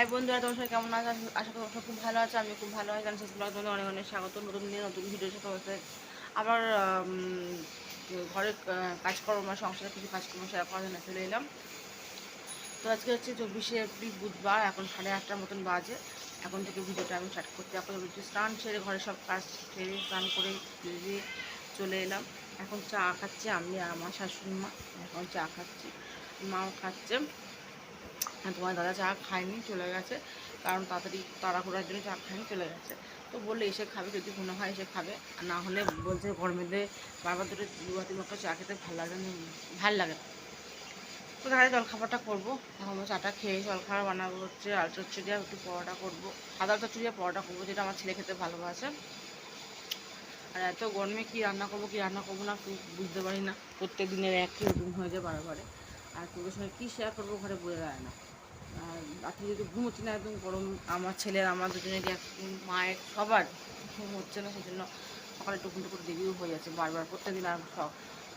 High বন্ধুরা, তোমার সবাই কেমন আছে? আশা করি তোমরা খুব ভালো আছে আমি খুব ভালো আছি। জানি ব্লগ তোমাদের অনেক অনেক স্বাগত। নতুন দিনে নতুন ভিডিও সাথে আবার ঘরের কাজকর্ম সংসারে কিছু কাজকর্ম শেয়ার করার জন্য চলে এলাম। তো আজকে হচ্ছে চব্বিশে এপ্রিল, বুধবার, এখন সাড়ে আটটার মতন বাজে। এখন থেকে ভিডিওটা আমি স্টার্ট করতে এখন স্নান সেরে, ঘরে সব কাজ সেরে, স্নান করে দিয়ে চলে এলাম। এখন চা খাচ্ছি আমি আমার শাশুড়ি মা। এখন চা খাচ্ছি, মাও খাচ্ছে। আর তোমার দাদা চা খায়নি, চলে গেছে। কারণ তাড়াতাড়ি তাড়াহুড়ার জন্য চা খায়নি, চলে গেছে। তো বললে, এসে খাবে, যদি মনে হয় এসে খাবে। না হলে বলছে গরমের দিয়ে বারবার ধরে দু হাতে মতো চা খেতে ভালো লাগে না। ভালো লাগে না। তো তাহলে জলখাবারটা করব। এখন চাটা খেয়ে জলখাবার বানাবো হচ্ছে, আর একটু পরোটা করব। সাদা চচ্চড়ি আর পরোটা করব, যেটা আমার ছেলে খেতে ভালোবাসে। আর এত গরমে কী রান্না করব, কী রান্না করব না বুঝতে পারি না। প্রত্যেক দিনের একই রকম হয়ে যায় বারে বারে আর তোদের সঙ্গে কী শেয়ার করব ঘরে বোঝা যায় না। রাত্রে যদি ঘুম হচ্ছে না, একদম গরম, আমার ছেলের, আমার দুজনের মায়ের সবার ঘুম হচ্ছে না সেই জন্য সকালে টুকুন টুকুন দেরিও হয়ে যাচ্ছে বারবার। প্রত্যেকদিন আর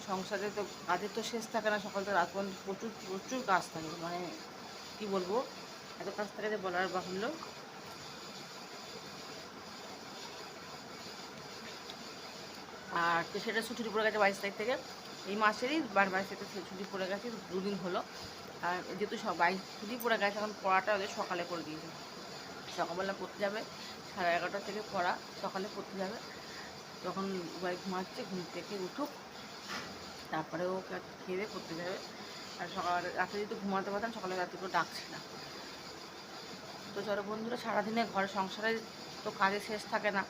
সংসারে তো কাজের তো শেষ থাকে না, সকাল থেকে রাত পর্যন্ত প্রচুর প্রচুর কাজ থাকে। মানে কি বলব? এত কাজ থাকে যে বলার বাহুল্য। আর তো সেটা ছুটি পড়ে গেছে বাইশ তারিখ থেকে। এই মাসেরই বার, বাইশ তারিখ থেকে ছুটি পড়ে গেছে, দুদিন হলো। আর যেহেতু সব বাইশ ছুটি পড়ে গেছে, এখন পড়াটা ওদের সকালে করে দিয়েছে। সকালবেলা পড়তে যাবে, সাড়ে এগারোটা থেকে পড়া সকালে পড়তে যাবে। তখন বাড়ি ঘুমাচ্ছে, ঘুম থেকে উঠুক, তারপরে ও খেয়ে পড়তে যাবে। আর সকাল, রাতে যেহেতু ঘুমাতে পারতাম, সকালে রাতে করে ডাকছে না। তো চলো বন্ধুরা, সারাদিনে ঘরে সংসারে তো কাজে শেষ থাকে না।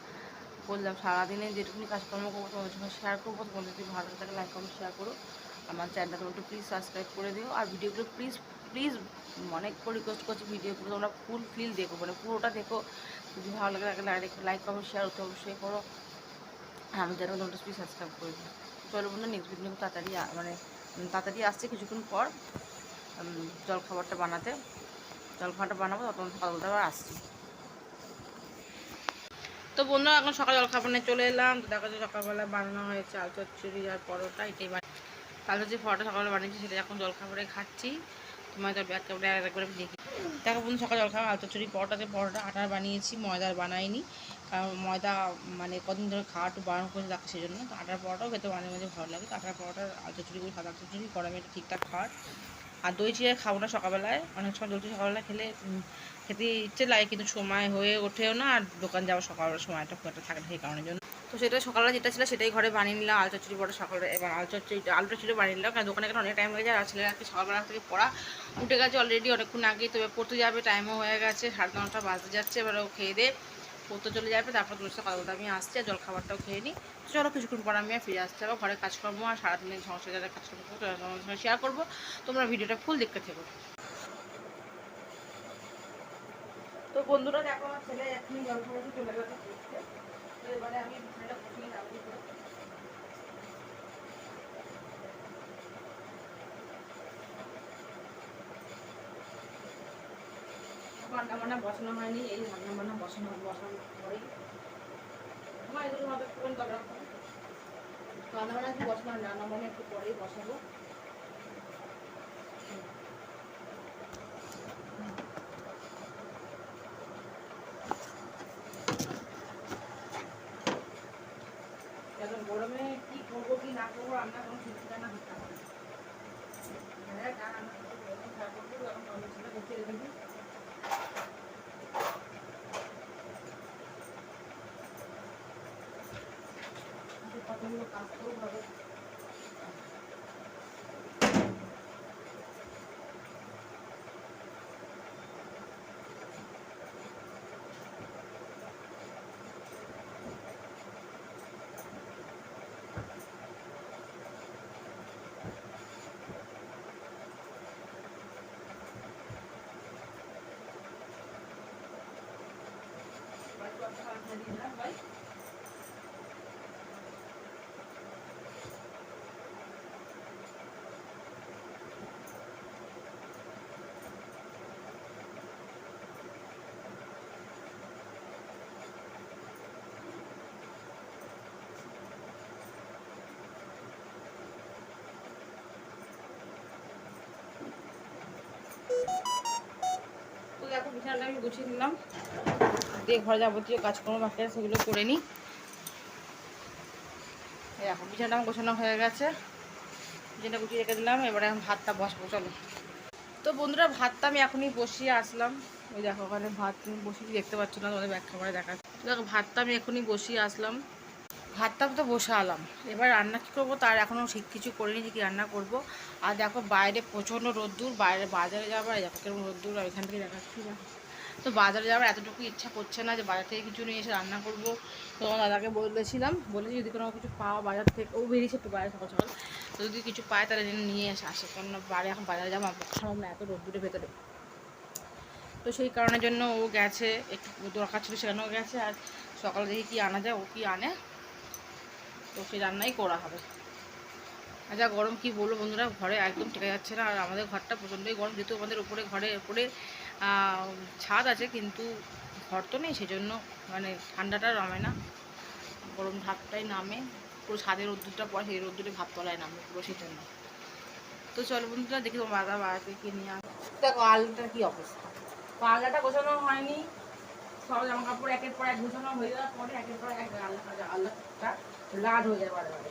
বললাম, সারাদিনে যেটুকুনি কাজকর্ম করব তোমাদের সঙ্গে শেয়ার করব। তোমাদের যদি ভালো থাকে লাইক কমেন্ট শেয়ার করো। আমার চ্যানেলটা তোমরা একটু প্লিজ সাবস্ক্রাইব করে দিও। আর ভিডিওগুলো প্লিজ প্লিজ অনেক করে রিকোয়েস্ট করছি ভিডিওগুলো তোমরা ফুল ফিল দেখো মানে পুরোটা দেখো। যদি ভালো লাগে লাগে লাইক কমেন্ট শেয়ার অতি অবশ্যই করো। আমি চ্যানেল তোমরা প্লিজ সাবস্ক্রাইব করে দিও চলো বন্ধু নেক্সট ভিডিও তাড়াতাড়ি মানে তাড়াতাড়ি আসছে কিছুক্ষণ পর জলখাবারটা বানাতে। জলখাবারটা বানাবো তখন সকালবেলা আবার আসছি। তো বন্ধুরা, এখন সকাল জলখাবার নিয়ে চলে এলাম। তো দেখো যে সকালবেলা বানানো হয়েছে আলু চচ্চড়ি আর পরোটা, এটাই বানি কালো যে পরোটা সকালে বানিয়েছি, সেটা এখন জলখাবারে খাচ্ছি। তোমার তো ব্যাগ কাপড়ে একবার দেখি। দেখো বন্ধু, সকাল জলখাবার আলু চচ্চড়ি পরোটাতে পরোটা, আটার বানিয়েছি, ময়দার বানাইনি। কারণ ময়দা মানে কদিন ধরে খাওয়া একটু বারণ করে রাখে সেই জন্য তো আটার পরোটাও খেতে মাঝে মাঝে ভালো লাগে। তো আটার পরোটা আলু চচ্চড়ি করে, সাদা চচ্চড়ি গরমে এটা ঠিকঠাক খাওয়ার। আর দই চিড়ে খাব না সকালবেলায়। অনেক সময় দই চিড়ে সকালবেলা খেলে খেতে ইচ্ছে লাগে, কিন্তু সময় হয়ে ওঠেও না। আর দোকান যাওয়ার সকালবেলা সময়টা খুব একটা থাকে সেই কারণের জন্য। তো সেটা সকালবেলা যেটা ছিল সেটাই ঘরে বানিয়ে নিলাম, আলু চচ্চড়ি পরে সকালে এবার আলু চচ্চড়ি আলু চচ্চড়ি বানিয়ে নিলাম, কারণ দোকানে গেলে অনেক টাইম হয়ে যায়, আর ছেলেরা আজকে সকালবেলা থেকে পড়া উঠে গেছে অলরেডি অনেকক্ষণ আগেই তবে পড়তে যাবে টাইমও হয়ে গেছে, সাড়ে নটা বাজতে যাচ্ছে, এবার ও খেয়ে দিয়ে পড়তে চলে যাবে, তারপর তোর সাথে কথা আমি আসছি, আর জলখাবারটাও খেয়ে নিই। চলো কিছুক্ষণ পর আমি আর ফিরে আসতে হবে ঘরের কাজকর্ম আর সারাদিনের সংসারে যারা কাজকর্ম করব শেয়ার করব। তোমরা ভিডিওটা ফুল দেখতে থেকো। তো বন্ধুরা দেখো, আমার ছেলে এখনই জলখাবারটি চলে গেছে। বান্না বসানো হয়নি, এই রান্না বান্না বসানো বসানোর পরেই। আমার এগুলো হবে দরকার। রান্না বান্না একটু বসানো রান্না বান্না একটু পরেই বসাবো এখন গরমে কি করব কি না করব রান্না কোনো ঠিক ঠিকানা হচ্ছে না হ্যাঁ যা রান্না করতে গরম খারাপ করব এখন টমেটো ছেলে বসে রেখেছি কতগুলো কাজ করব ভাবে ভাই তো দেখো বিছানাটা আমি গুছিয়ে নিলাম। দিয়ে ঘরে যাবতীয় কাজকর্ম বাকি সেগুলো করে নিই। দেখো, বিছানাটা আমার গোছানো হয়ে গেছে। বিছানাটা গুছিয়ে রেখে দিলাম, এবারে এখন ভাতটা বসবো, চলো। তো বন্ধুরা, ভাতটা আমি এখনই বসিয়ে আসলাম। ওই দেখো, ওখানে ভাত বসিয়ে দেখতে পাচ্ছ না, তোমাদের ব্যাখ্যা করে দেখা দেখো, ভাতটা আমি এখনই বসিয়ে আসলাম। ভাতটা তো বসে আলাম এবার রান্না কী করব? তার এখনও ঠিক কিছু করিনি যে কী রান্না করব। আর দেখো বাইরে প্রচণ্ড রোদ্দুর, বাইরে বাজারে যাবার দেখো কীরকম রোদ্দুর, আর এখান থেকে দেখাচ্ছি। দেখো তো বাজারে যাওয়ার এতটুকু ইচ্ছা করছে না যে বাজার থেকে কিছু নিয়ে এসে রান্না করব। তো আমার দাদাকে বলেছিলাম, বলেছি যদি কোনো কিছু পাওয়া বাজার থেকে, ও বেরিয়েছে একটু বাইরে সকাল সকাল। তো যদি কিছু পায় তাহলে যেন নিয়ে এসে আসে কেননা বাড়ি এখন বাজারে যাব সম্ভব না, এত রোদ্দুরের ভেতরে। তো সেই কারণের জন্য ও গেছে, একটু দরকার ছিল সেখানেও গেছে। আর সকালে দেখি কী আনা যায়, ও কি আনে? তো সেই রান্নাই করা হবে। যা গরম কি বলব বন্ধুরা, ঘরে একদম টেকা যাচ্ছে না। আর আমাদের ঘরটা প্রচণ্ডই গরম, যেহেতু আমাদের উপরে ঘরে, উপরে ছাদ আছে, কিন্তু ঘর তো নেই, সেজন্য মানে ঠান্ডাটা নামে না। গরম ভাবটাই নামে। পুরো ছাদের রোদ্দুরটা পরে সেই রোদ্দুরে ভাব তলায় নামে পুরো সেই জন্য তো চলো বন্ধুরা, দেখি তোমার দাদা বাড়াতে কি নিয়ে আসে। দেখো আলটার কি অবস্থা। তো আলনাটা গোছানো হয়নি। সব জামা কাপড় একের পর এক গোছানো হয়ে যাওয়ার পরে একের পর এক আল্লাহটা লাড হয়ে যায় বারে বারে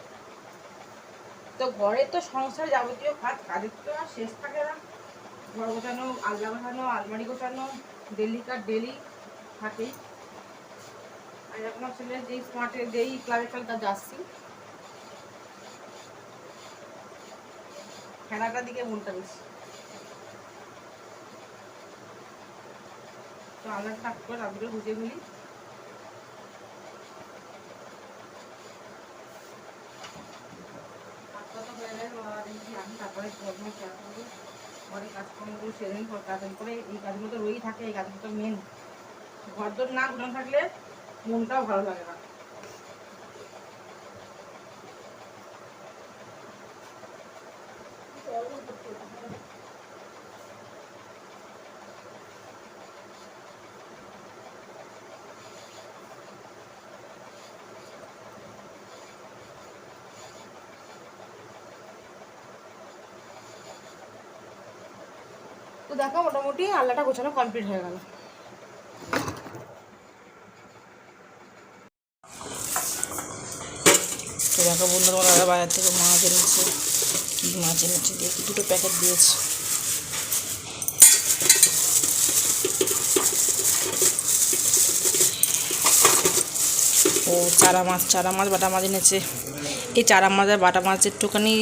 তো ঘরে তো সংসার যাবতীয় কাজ কাজের তো আর শেষ থাকে না। ঘর গোছানো আলনা গোছানো আলমারি গোছানো ডেলি কার ডেলি থাকেই আর এখন আসলে যেই স্মার্টে যেই ক্লাবে খেলে তার যাচ্ছি। খেলাটার দিকে মনটা বেশি। তো আলাদা থাক করে রাতগুলো বুঝে ফেলি ভাতটা তো হয়ে গেছে, বাবা তারপরে করব শেয়ার করব ঘরে কাজকর্মগুলো সেরে নিই পর করে, এই কাজগুলো তো রয়েই থাকে, এই কাজগুলো তো মেন ঘর দর না ঘুরে থাকলে মনটাও ভালো লাগে না। তো দেখো, মোটামুটি আল্লাটা গোছানো কমপ্লিট হয়ে গেল। তো দেখো বন্ধু তোমার দাদা বাজার থেকে মাছ এনেছে, কী মাছ এনেছে দেখি, দুটো প্যাকেট দিয়েছে। ও চারা মাছ চারা মাছ, বাটা মাছ এনেছে। এই চারা মাছ আর বাটা মাছ একটুখানি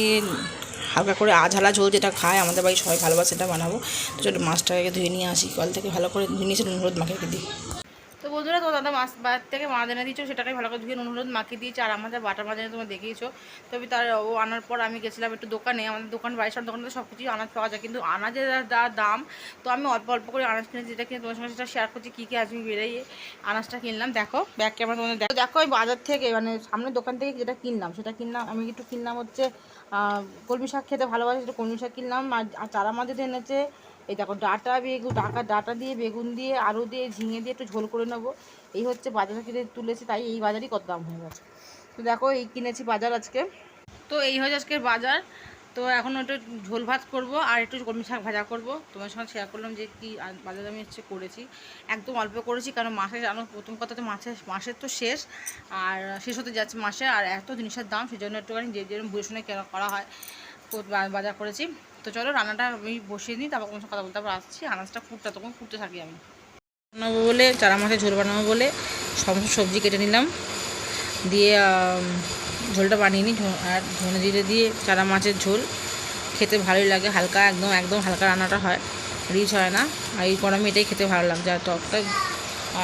হালকা করে আঝালা ঝোল যেটা খায়, আমাদের বাড়ি সবাই ভালোবাসে সেটা বানাবো। তো চলো মাছটাকে ধুয়ে নিয়ে আসি, কল থেকে ভালো করে ধুয়ে নিয়েছে নুন হলুদ মাখিয়ে দিই। তো বন্ধুরা তো দাদা মাছ বাজার থেকে মাছ এনে দিয়েছ, সেটাকে ভালো করে ধুয়ে হলুদ মাখিয়ে দিয়েছে, আর আমাদের বাটা মাছ এনে তোমরা দেখিয়েছো। তবে তার ও আনার পর আমি গেছিলাম একটু দোকানে, আমাদের দোকান, বাড়ির সব দোকানে সব কিছুই আনাজ পাওয়া যায়, কিন্তু আনাজের যা দাম, তো আমি অল্প অল্প করে আনাজ কিনে যেটা কিনে তোমার সঙ্গে সেটা শেয়ার করছি, কী কী আজকে বেরিয়ে আনাজটা কিনলাম। দেখো ব্যাগ ক্যামেরা তোমাদের দেখো দেখো, আমি বাজার থেকে মানে সামনের দোকান থেকে যেটা কিনলাম, সেটা কিনলাম, আমি একটু কিনলাম হচ্ছে কলমি শাক খেতে ভালোবাসে, সেটা কলমি শাক কিনলাম আর চারা মাছ এনেছে, এই দেখো, ডাটা বেগুন, ডাকা ডাটা দিয়ে, বেগুন দিয়ে, আলু দিয়ে, ঝিঙে দিয়ে একটু ঝোল করে নেব। এই হচ্ছে বাজারে কিনে তুলেছি, তাই এই বাজারই কত দাম হয়ে গেছে। তো দেখো, এই কিনেছি বাজার আজকে। তো এই হচ্ছে আজকের বাজার। তো এখন একটু ঝোল ভাত করব আর একটু কলমি শাক ভাজা করব। তোমার সঙ্গে শেয়ার করলাম যে কি বাজার আমি হচ্ছে করেছি। একদম অল্প করেছি, কারণ মাসে জানো, প্রথম কথা তো মাসের মাসের তো শেষ। আর শেষ হতে যাচ্ছে মাসে, আর এত জিনিসের দাম সেই জন্য একটুখানি যে যেরকম বুঝে শুনে কেনা করা হয় বাজার করেছি। তো চলো, রান্নাটা আমি বসিয়ে নিই, তারপর সঙ্গে কথা বলতে তারপর আসছি। আনাজটা ফুটটা তখন ফুটতে থাকি আমি। বানাবো বলে, চারা মাছের ঝোল বানাবো বলে, সমস্ত সবজি কেটে নিলাম। দিয়ে ঝোলটা বানিয়ে নিই আর ধনে জিরে দিয়ে চারা মাছের ঝোল। খেতে ভালোই লাগে, হালকা, একদম একদম হালকা রান্নাটা হয়। রিচ হয় না, আর এই গরমে এটাই খেতে ভালো লাগছে, আর টকটা,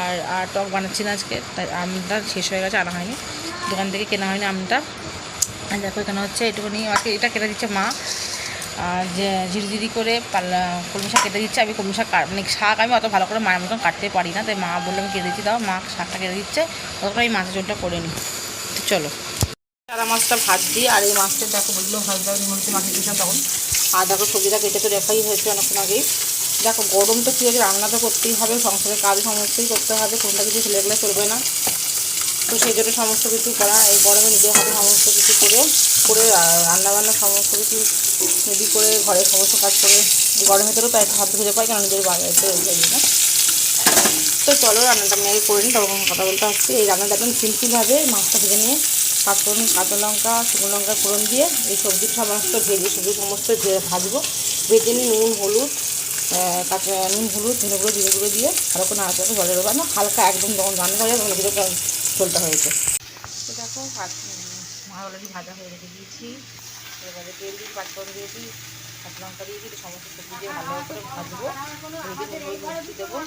আর আর টক বানাচ্ছি না আজকে, তাই আমটা শেষ হয়ে গেছে, আনা হয়নি। দোকান থেকে কেনা হয়নি আমটা। আর দেখো এখানে হচ্ছে একটুখানি, আজকে এটা কেটে দিচ্ছে মা। আর যে ঝিরিঝিরি করে পাল্লা, কলমি শাক কেটে দিচ্ছে, আমি কলমি শাক মানে শাক আমি অত ভালো করে মায়ের মতন কাটতে পারি না, তাই মা বললাম কেটে দিচ্ছি, দাও মা শাকটা কেটে দিচ্ছে ততক্ষণ আমি মাছের ঝোলটা করে নিই। চলো। চারা মাছটা ভাত দিই আর এই মাছটা দেখো ভাত দাও নিমন্ত্রণ মাছের দিয়েছিলাম তখন। আর দেখো সবজিটা কেটে তো রেখাই হয়েছে অনেকক্ষণ আগেই। দেখো গরম তো কী হয়েছে রান্না তো করতেই হবে সংসারের কাজ সমস্তই করতে হবে, কোনটা কিছু ফেলে গেলে চলবে না। তো সেই জন্য সমস্ত কিছু করা, এই গরমে নিজের হাতে সমস্ত কিছু করে করে রান্না বান্না সমস্ত কিছু রেডি করে, ঘরের সমস্ত কাজ করে গরমের ভেতরেও তাই হাত ধুয়ে পাই কারণ নিজের বাড়িতে এই তো চলো রান্নাটা আমি আগে করে নিই তখন কথা বলতে আসছি। এই রান্নাটা একদম সিম্পলভাবে মাছটা ভেজে নিয়ে পাঁচফোড়ন কাঁচা লঙ্কা, শুকনো লঙ্কা ফোড়ন দিয়ে এই সবজি সমস্ত ভেজে সবজি সমস্ত ভাজবো, ভেজে নিয়ে নুন, হলুদ কাঁচা নুন, হলুদ, ধনে গুঁড়ো, জিরে গুঁড়ো দিয়ে ভালো করে নাড়াচাড়া জলে দেবো না, হালকা একদম যখন রান্না করে তখন ভিতরে ঝোলটা হয়েছে দেখো অলরেডি ভাজা হয়ে রেখে দিয়েছি। এবারে তেল দিয়ে পাঁচফোড়ন দিয়েছি কাঁচা লঙ্কা দিয়েছি সমস্ত সবজি দিয়ে ভালো করে ভাজবো। ভেজে নুন হলুদ দেবো।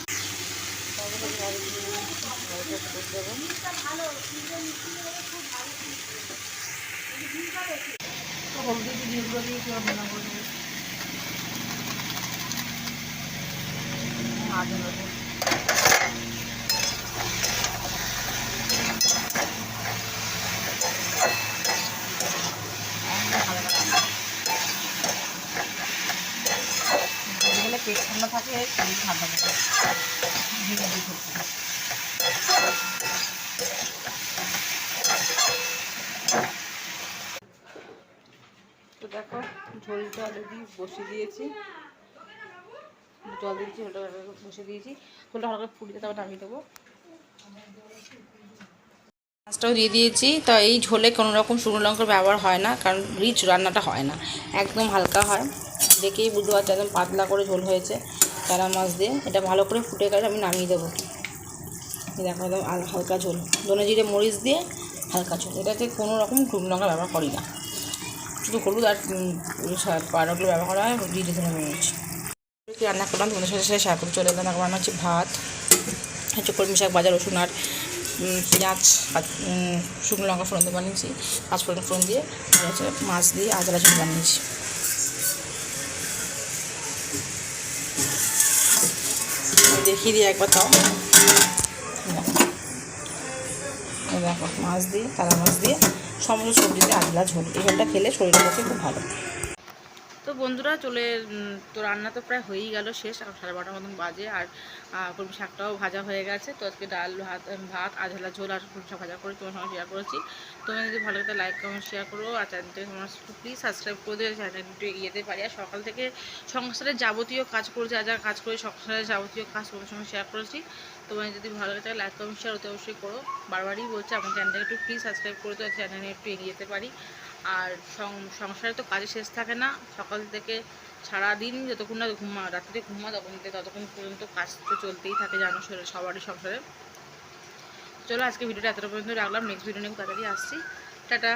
হলুদ দিয়ে গুঁড়ো দিয়ে পুরো ভালো করে দেবো আদা রসুন একদম হালকা রান্না। যেগুলো পেট তো দেখো, ঝোলটা অলরেডি বসিয়ে দিয়েছি। জল দিয়েছি ওটা বসিয়ে দিয়েছি। ঝোলটা হালকা ফুটিয়ে তারপর নামিয়ে দেবো। মাছটাও দিয়ে দিয়েছি। তো এই ঝোলে কোনো রকম শুকনো লঙ্কার ব্যবহার হয় না, কারণ রিচ রান্নাটা হয় না। একদম হালকা হয়। দেখেই বুঝতে পারছি, একদম পাতলা করে ঝোল হয়েছে। চারা মাছ দিয়ে এটা ভালো করে ফুটে গেলে আমি নামিয়ে দেবো। দেখো একদম হালকা ঝোল। ধনে জিরে, মরিচ দিয়ে হালকা ঝোল। এটাতে কোনো রকম শুকনো লঙ্কা ব্যবহার করি না। শুধু হলুদ আর পাউডারগুলো ব্যবহার করা হয় জিরে ধরে মরিচ। রান্না করলাম তোমাদের সাথে সাথে করে চলে এলাম। রান্না হচ্ছে ভাত, হচ্ছে কলমি শাক বাজার রসুন আর পেঁয়াজ শুকনো লঙ্কা ফোড়ন দিয়ে বানিয়েছি। পাঁচ ফোড়ন ফোড়ন দিয়ে মাছ দিয়ে আদা, রসুন বানিয়েছি। দেখিয়ে দিই একবার তাও দেখো। মাছ দিয়ে তারা মাছ দিয়ে সমস্ত সবজিতে আদলা ঝোল এই ঝোলটা খেলে শরীরের পক্ষে খুব ভালো বন্ধুরা চলে তো রান্না তো প্রায় হয়েই গেল শেষ, এখন সাড়ে বারোটার মতন বাজে, আর কলমি শাকটাও ভাজা হয়ে গেছে। তো আজকে ডাল, ভাত ভাত আঝালা ঝোল, আর কলমি শাক ভাজা করে তোমার সঙ্গে শেয়ার করেছি। তোমরা যদি ভালো লাগে লাইক কমেন্ট শেয়ার করো, আর চ্যানেলটাকে তোমরা প্লিজ সাবস্ক্রাইব করে দিলে চ্যানেলটা একটু এগিয়ে পারি। আর সকাল থেকে সংসারের যাবতীয় কাজ করে, যা যা কাজ করে, সংসারের যাবতীয় কাজ তোমার সঙ্গে শেয়ার করেছি। তোমার যদি ভালো লাগে লাইক কমেন্ট শেয়ার অতি অবশ্যই করো। বারবারই বলছে, আমার চ্যানেলটাকে একটু প্লিজ সাবস্ক্রাইব করে দিও চ্যানেলে একটু এগিয়ে যেতে পারি। আর সংসারে তো কাজে শেষ থাকে না। সকাল থেকে সারাদিন যতক্ষণ না ঘুমা, রাত্রে ঘুমা তখন ততক্ষণ পর্যন্ত কাজ তো চলতেই থাকে, জানো সবারই সংসারে। চলো আজকে ভিডিওটা এতটা পর্যন্ত রাখলাম। নেক্সট ভিডিও নিয়ে তাড়াতাড়ি আসছি। টাটা।